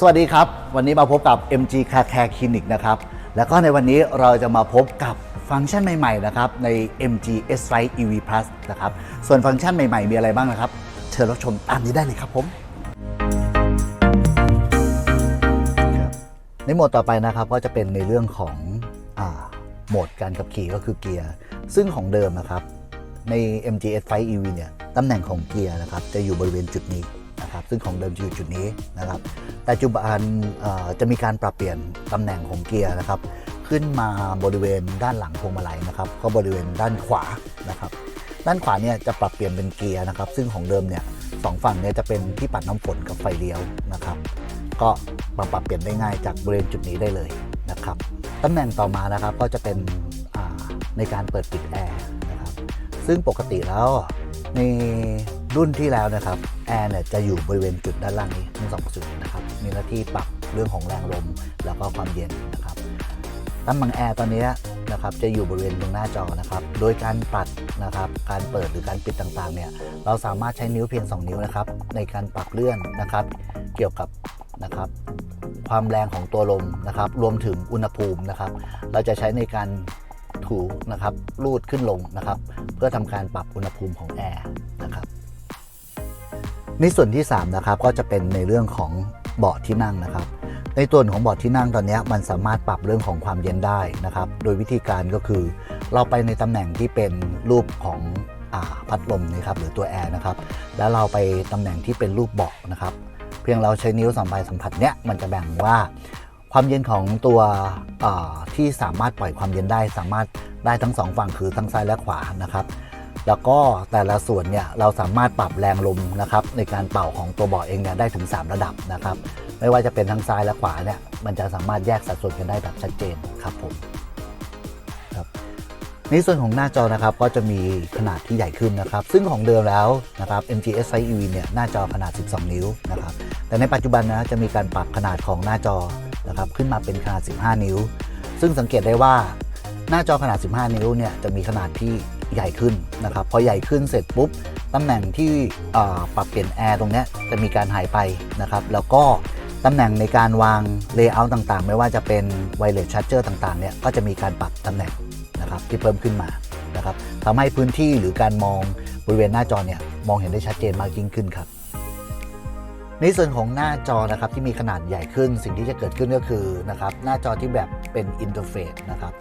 สวัสดีครับ วันนี้มาพบกับ MG Car Care Clinic นะครับ แล้วก็ในวันนี้เราจะมาพบกับฟังก์ชันใหม่ ๆ นะครับ ใน MG S Lite EV Plus นะครับ ส่วนฟังก์ชันใหม่ๆ มีอะไรบ้างนะครับ เชิญรับชมตามนี้ได้เลยครับผม ในโหมดต่อไปนะครับก็จะเป็นในเรื่องของอโหมดการขับขี่ก็คือเกียร์ ซึ่งของเดิมนะครับ ใน MG S5 EV เนี่ยตำแหน่งของเกียร์นะครับจะอยู่บริเวณจุดนี้ นะครับซึ่งของเดิมจะอยู่จุดนี้นะครับแต่จุบันจะมีการปรับเปลี่ยนตำแหน่งของเกียร์นะครับขึ้นมาบริเวณด้านหลังพวงมาลัยนะครับก็บริเวณด้านขวานะครับด้านขวาเนี่ยจะปรับเปลี่ยนเป็นเกียร์นะครับ ซึ่งของเดิมเนี่ยสองฝั่งเนี่ยจะเป็นที่ปัดน้ำฝนกับไฟเลี้ยวนะครับ ก็มาปรับเปลี่ยนได้ง่ายจากบริเวณจุดนี้ได้เลยนะครับตำแหน่งต่อมานะครับก็จะเป็นในการเปิดปิดแอร์นะครับซึ่งปกติแล้วใน รุ่นที่แล้วนะครับแอร์เนี่ยจะอยู่บริเวณจุดด้านล่างนี้ทั้งสองจุดนะครับมีหน้าที่ปรับเรื่องของแรงลมแล้วก็ความเย็นนะครับตั้งบังแอร์ตอนนี้นะครับจะอยู่บริเวณตรงหน้าจอนะครับ โดยการปัดนะครับการเปิดหรือการปิดต่างๆเนี่ยเราสามารถใช้นิ้วเพียง 2 นิ้วนะครับในการปรับเลื่อนนะครับ เกี่ยวกับนะครับความแรงของตัวลมนะครับ รวมถึงอุณหภูมินะครับ เราจะใช้ในการถูนะครับลูดขึ้นลงนะครับ เพื่อทำการปรับอุณหภูมิของแอร์นะครับ ในส่วนที่3นะครับก็จะเป็นในเรื่องของเบาะที่นั่งนะครับ ในตัวของเบาะที่นั่งตอนนี้มันสามารถปรับเรื่องของความเย็นได้นะครับ โดยวิธีการก็คือ เราไปในตำแหน่งที่เป็นรูปของอพัดลมนะครับหรือตัวแอร์นะครับแล้วเราไปตำแหน่งที่เป็นรูปเบาะนะครับ เพียงเราใช้นิ้วสัมผัสสัมผัสเนี้ยมันจะแบ่งว่าความเย็นของตัวที่สามารถปล่อยความเย็นได้ สามารถได้ทั้งสองฝั่งคือทั้งซ้ายและขวานะครับ แล้วก็แต่ละส่วนเนี่ยเราสามารถปรับแรงลมนะครับในการเป่าของตัวเบาะเองเนี่ยได้ถึง 3 ระดับนะครับ ไม่ว่าจะเป็นทั้งซ้ายและขวาเนี่ยมันจะสามารถแยกสัดส่วนกันได้แบบชัดเจนครับผมครับในส่วนของหน้าจอนะครับก็จะมีขนาดที่ใหญ่ขึ้นนะครับ ซึ่งของเดิมแล้วนะครับ MGS Size EV เนี่ยหน้าจอขนาด 12 นิ้วนะครับแต่ในปัจจุบันนะจะมีการปรับขนาดของหน้าจอนะครับขึ้นมาเป็นขนาด 15 นิ้ว ซึ่งสังเกตได้ว่าหน้าจอขนาด 15 นิ้วเนี่ยจะมีขนาดที่ ใหญ่ขึ้นนะครับพอใหญ่ขึ้นเสร็จปุ๊บตำแหน่งที่ปรับเปลี่ยนแอร์ตรงนี้จะมีการหายไปนะครับ แล้วก็ตำแหน่งในการวางเลเยอร์ต่างๆ ไม่ว่าจะเป็นไวเลสชาร์เจอร์ต่างๆเนี่ยก็จะมีการปรับตำแหน่งนะครับที่เพิ่มขึ้นมานะครับทำให้พื้นที่หรือการมองบริเวณหน้าจอเนี่ยมองเห็นได้ชัดเจนมากยิ่งขึ้นครับ ในส่วนของหน้าจอนะครับที่มีขนาดใหญ่ขึ้นสิ่งที่จะเกิดขึ้นก็คือนะครับหน้าจอที่แบบเป็นอินเทอร์เฟซนะครับ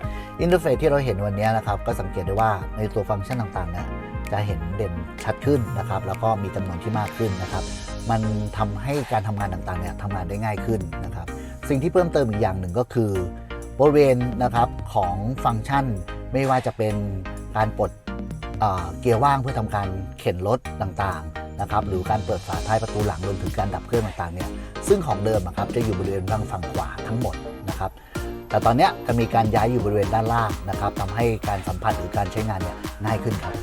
อินเทอร์เฟซที่เราเห็นวันนี้นะครับก็สังเกตได้ว่าในตัวฟังก์ชันต่างๆเนี่ยจะเห็นเด่นชัดขึ้นนะครับ แล้วก็มีจำนวนที่มากขึ้นนะครับ มันทำให้การทำงานต่างๆเนี่ยทำงานได้ง่ายขึ้นนะครับ สิ่งที่เพิ่มเติมอีกอย่างหนึ่งก็คือบริเวณนะครับของฟังก์ชันไม่ว่าจะเป็นการปลดเเกียร์ว่างเพื่อทำการเข็นรถต่างๆนะครับ หรือการเปิดฝาท้ายประตูหลังรวมถึงการดับเครื่องต่างๆเนี่ยซึ่งของเดิมอะครับจะอยู่บริเวณทางฝั่งขวาทั้งหมดนะครับ แต่ตอนนี้จะมีการย้ายอยู่บริเวณด้านล่างนะครับทำให้การสัมผัสหรือการใช้งานเนี่ยง่ายขึ้นครับ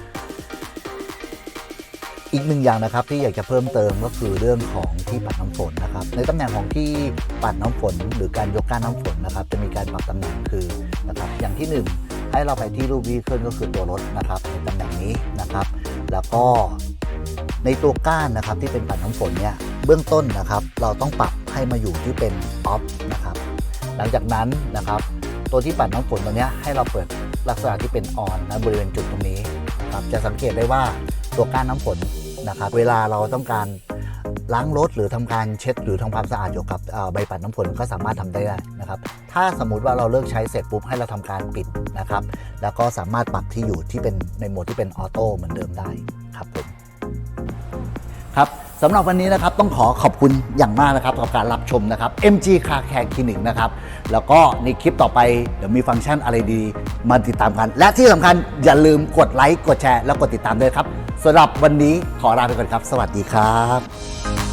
อีกหนึ่งอย่างนะครับที่อยากจะเพิ่มเติมก็คือเรื่องของที่ปัดน้ำฝนนะครับในตำแหน่งของที่ปัดน้ำฝน หรือการยกก้านน้ำฝนนะครับ จะมีการปรับตำแหน่งคือนะครับอย่างที่หนึ่งให้เราไปที่รูปวีเคิลก็คือตัวรถนะครับในตำแหน่งนี้นะครับ แล้วก็ในตัวก้านนะครับที่เป็นปัดน้ำฝนเนี่ยเบื้องต้นนะครับ เราต้องปรับให้มาอยู่ที่เป็นออฟน หลังจากนั้นนะครับ ตัวที่ปัดน้ำฝนตัวนี้ให้เราเปิดลักษณะที่เป็นออนนะบริเวณจุดตรงนี้ครับจะสังเกตได้ว่าตัวก้านน้ำฝนนะครับ เวลาเราต้องการล้างรถหรือทำการเช็ดหรือทำความสะอาดเกี่ยวกับใบปัดน้ำฝนก็สามารถทำได้นะครับ ถ้าสมมุติว่าเราเลิกใช้เสร็จปุ๊บให้เราทำการปิดนะครับ แล้วก็สามารถปรับที่อยู่ที่เป็นในโหมดที่เป็นออโต้เหมือนเดิมได้ครับผม สำหรับวันนี้นะครับต้องขอขอบคุณอย่างมากนะครับกับการรับชมนะครับ MG Car Care Clinic นะครับแล้วก็ในคลิปต่อไปเดี๋ยวมีฟังก์ชันอะไรดีมาติดตามกัน และที่สำคัญอย่าลืมกดไลค์กดแชร์ แล้วกดติดตามด้วยครับสำหรับวันนี้ขอลาไปก่อนครับ สวัสดีครับ